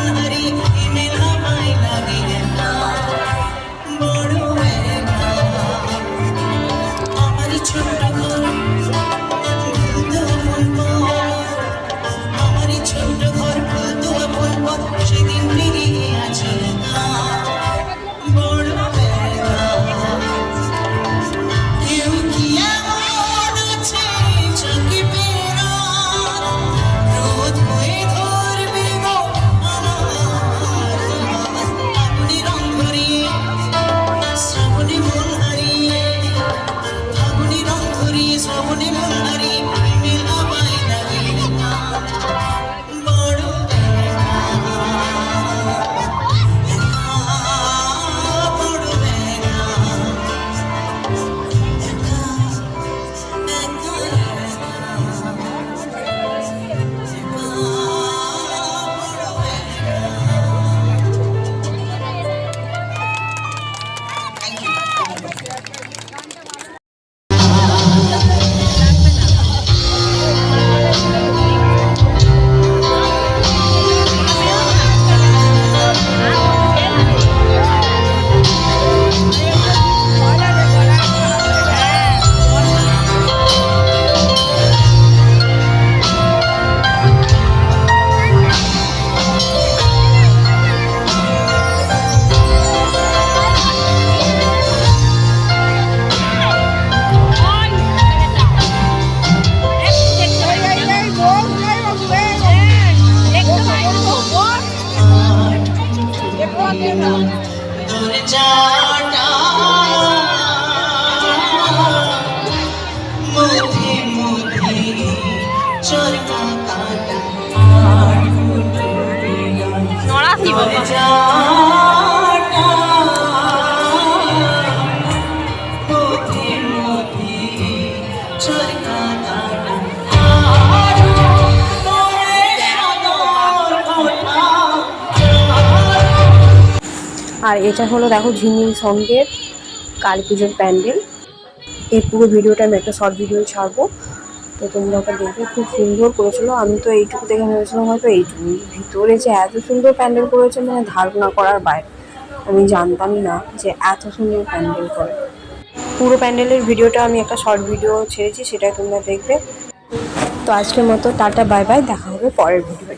all দরজাটা মুধি মুধি চরকা কাটা আর ফুটে দরজা আর এটা হলো দেখো ঝিমির সঙ্গের কালী পুজোর প্যান্ডেল। এই পুরো ভিডিওটা আমি একটা শর্ট ভিডিও ছাড়বো। তো তোমরা ওটা দেখবে, খুব সুন্দর করেছিল। আমি তো এইটুকু দেখে ভেবেছিলাম হয়তো এইটুকু ভিতরে যে এত সুন্দর প্যান্ডেল করেছে মানে ধারণা করার বাইরে। আমি জানতামই না যে এত সুন্দর প্যান্ডেল করে। পুরো প্যান্ডেলের ভিডিওটা আমি একটা শর্ট ভিডিও ছেড়েছি সেটা তোমরা দেখবে। তো আজকের মতো টাটা বাই বাই দেখা হবে পরের ভিডিও